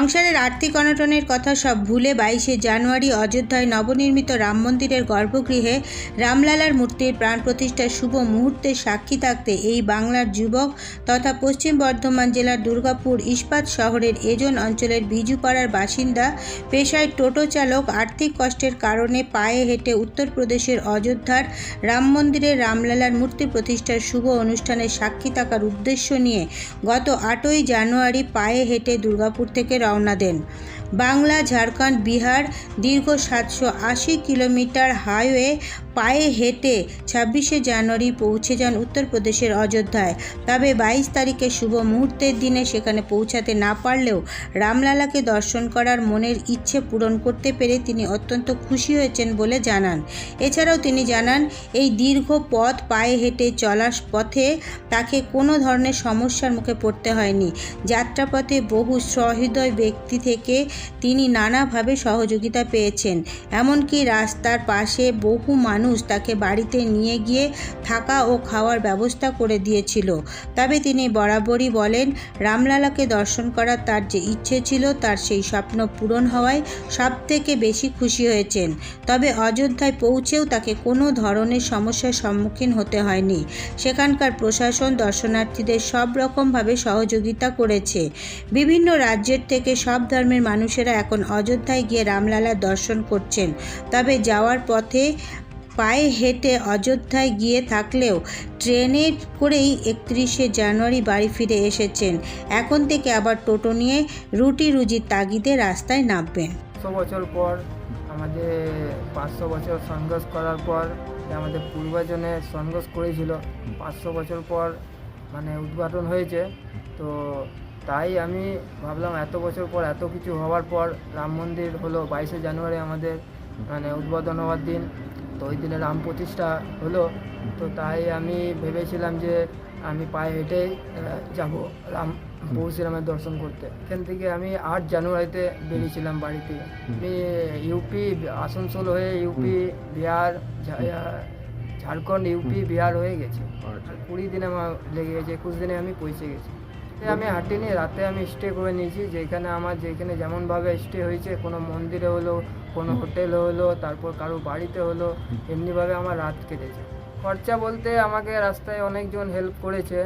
সংসারের আর্থিক অনটনের কথা সব ভুলে বাইশে জানুয়ারি অযোধ্যায় নবনির্মিত রাম মন্দিরের গর্ভগৃহে রামলালার মূর্তির প্রাণ প্রতিষ্ঠার শুভ মুহূর্তে সাক্ষী থাকতে এই বাংলার যুবক তথা পশ্চিম বর্ধমান জেলার দুর্গাপুর ইস্পাত শহরের এজন অঞ্চলের বিজুপাড়ার বাসিন্দা, পেশায় টোটো চালক, আর্থিক কষ্টের কারণে পায়ে হেঁটে উত্তরপ্রদেশের অযোধ্যার রাম মন্দিরে রামলালার মূর্তি প্রতিষ্ঠার শুভ অনুষ্ঠানের সাক্ষী থাকার উদ্দেশ্য নিয়ে গত আটই জানুয়ারি পায়ে হেঁটে দুর্গাপুর থেকে রওনা দেন। বাংলা, ঝাড়খণ্ড, বিহার, দীর্ঘ সাতশো আশি কিলোমিটার হাইওয়ে পায়ে হেঁটে ছাব্বিশে জানুয়ারি পৌঁছে যান উত্তরপ্রদেশের অযোধ্যায়। তবে বাইশ তারিখে শুভ মুহূর্তের দিনে সেখানে পৌঁছাতে না পারলেও রামলালাকে দর্শন করার মনের ইচ্ছে পূরণ করতে পেরে তিনি অত্যন্ত খুশি হয়েছেন বলে জানান। এছাড়াও তিনি জানান, এই দীর্ঘ পথ পায়ে হেঁটে চলার পথে তাকে কোনো ধরনের সমস্যার মুখে পড়তে হয়নি। যাত্রাপথে বহু সহৃদয় ব্যক্তি থেকে তিনি নানাভাবে সহযোগিতা পেয়েছেন। এমনকি রাস্তার পাশে বহু মানুষ তাকে বাড়িতে নিয়ে গিয়ে থাকা ও খাওয়ার ব্যবস্থা করে দিয়েছিল। তবে তিনি বরাবরই বলেন, রামলালাকে দর্শন করার তার যে ইচ্ছে ছিল, তার সেই স্বপ্ন পূরণ হওয়ায় সব থেকে বেশি খুশি হয়েছেন। তবে অযোধ্যায় পৌঁছেও তাকে কোনো ধরনের সমস্যার সম্মুখীন হতে হয়নি। সেখানকার প্রশাসন দর্শনার্থীদের সব রকমভাবে সহযোগিতা করেছে। বিভিন্ন রাজ্যের থেকে সব ধর্মের মানুষেরা এখন অযোধ্যায় গিয়ে রামলালার দর্শন করছেন। তবে যাওয়ার পথে পায়ে হেঁটে অযোধ্যায় গিয়ে থাকলেও ট্রেনে করেই একত্রিশে জানুয়ারি বাড়ি ফিরে এসেছেন। এখন থেকে আবার টোটো নিয়ে রুটি রুজির তাগিদে রাস্তায় নামবেন। বছর পর, আমাদের পাঁচশো বছর সংঘর্ষ করার পর আমাদের পূর্বজনে সংঘর্ষ করেছিল, পাঁচশো বছর পর মানে উদ্ঘাটন হয়েছে। তো তাই আমি ভাবলাম এত বছর পর এত কিছু হওয়ার পর রাম মন্দির হলো বাইশে জানুয়ারি আমাদের মানে উদ্বোধন হওয়ার দিন। তো ওই দিনে রাম প্রতিষ্ঠা হলো। তো তাই আমি ভেবেছিলাম যে আমি পায়ে হেঁটেই যাব রাম প্রভু শ্রীরামের দর্শন করতে। এখান থেকে আমি আট জানুয়ারিতে বেরিয়েছিলাম বাড়িতে। আমি ইউপি আসানসোল হয়ে ইউপি বিহার ঝাড়খণ্ড ইউপি বিহার হয়ে গেছি। কুড়ি দিনে আমার লেগে গেছে একুশ দিনে আমি পৌঁছে গেছি। আমি হাঁটিনি রাতে আমি স্টে করে নিয়েছি। যেখানে আমার যেখানে যেমনভাবে স্টে হয়েছে কোনো মন্দিরে হলো কোনো হোটেলে হলো তারপর কারও বাড়িতে হলো এমনিভাবে আমার রাত কেটেছে। খরচা বলতে আমাকে রাস্তায় অনেকজন হেল্প করেছে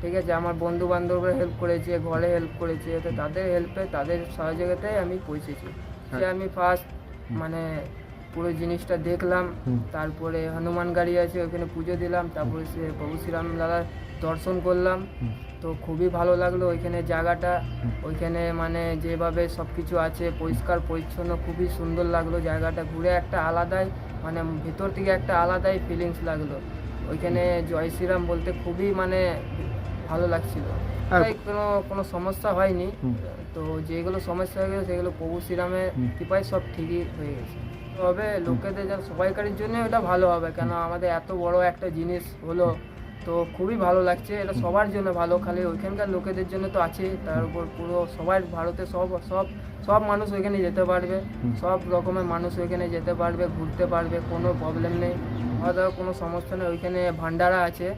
ঠিক আছে? আমার বন্ধু বান্ধবরা হেল্প করেছে ঘরে হেল্প করেছে তো তাদের হেল্পে তাদের সহযোগিতায় আমি পৌঁছেছি। যে আমি ফার্স্ট মানে পুরো জিনিসটা দেখলাম। তারপরে হনুমান গাড়ি আছে ওখানে পুজো দিলাম। তারপরে সে প্রভু শ্রীরাম লালার দর্শন করলাম। তো খুবই ভালো লাগল ওইখানে জায়গাটা। ওইখানে মানে যেভাবে সব কিছু আছে পরিষ্কার পরিচ্ছন্ন খুবই সুন্দর লাগল জায়গাটা। ঘুরে একটা আলাদাই মানে ভিতর থেকে একটা আলাদাই ফিলিংস লাগল। ওইখানে জয় শ্রীরাম বলতে খুবই মানে ভালো লাগছিল। তাই কোনো কোনো সমস্যা হয়নি। তো যেগুলো সমস্যা হয়ে গেছে সেগুলো প্রভু শ্রীরামের কৃপায় সব ঠিকই হয়ে গেছে। তবে লোকেদের যেন সবাইকারের জন্য এটা ভালো হবে। কেন আমাদের এত বড় একটা জিনিস হলো তো খুবই ভালো লাগছে। এটা সবার জন্য ভালো। খালি ওইখানকার লোকেদের জন্য তো আছে। তার উপর পুরো সবাই ভারতে সব সব সব মানুষ ওইখানে যেতে পারবে। সব রকমের মানুষ ওইখানে যেতে পারবে ঘুরতে পারবে কোনো প্রবলেম নেই। খাওয়া দাওয়ার কোনো সমস্যা নেই। ওইখানে ভান্ডারা আছে।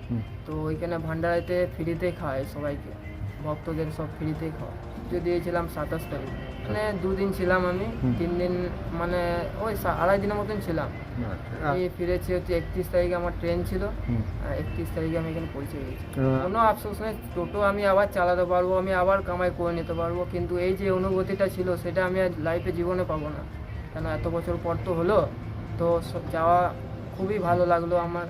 তো ওইখানে ভান্ডারাতে ফ্রিতে খাওয়ায় সবাইকে। ভক্তদের সব ফ্রিতেই খাওয়া। পুজো দিয়েছিলাম সাতাশ তারিখ। মানে দুদিন ছিলাম আমি তিন দিন মানে ওই আড়াই দিনের মতন ছিলাম। আমি ফিরেছি হচ্ছে একত্রিশ তারিখে আমার ট্রেন ছিল। একত্রিশ তারিখে আমি এখানে পৌঁছে গেছি। কোনো আফসোস নেই টোটো আমি আবার চালাতে পারব আমি আবার কামাই করে নিতে পারব কিন্তু এই যে অনুভূতিটা ছিল সেটা আমি আর লাইফে জীবনে পাবো না। কেন এত বছর পর তো হলো তো যাওয়া খুবই ভালো লাগল আমার।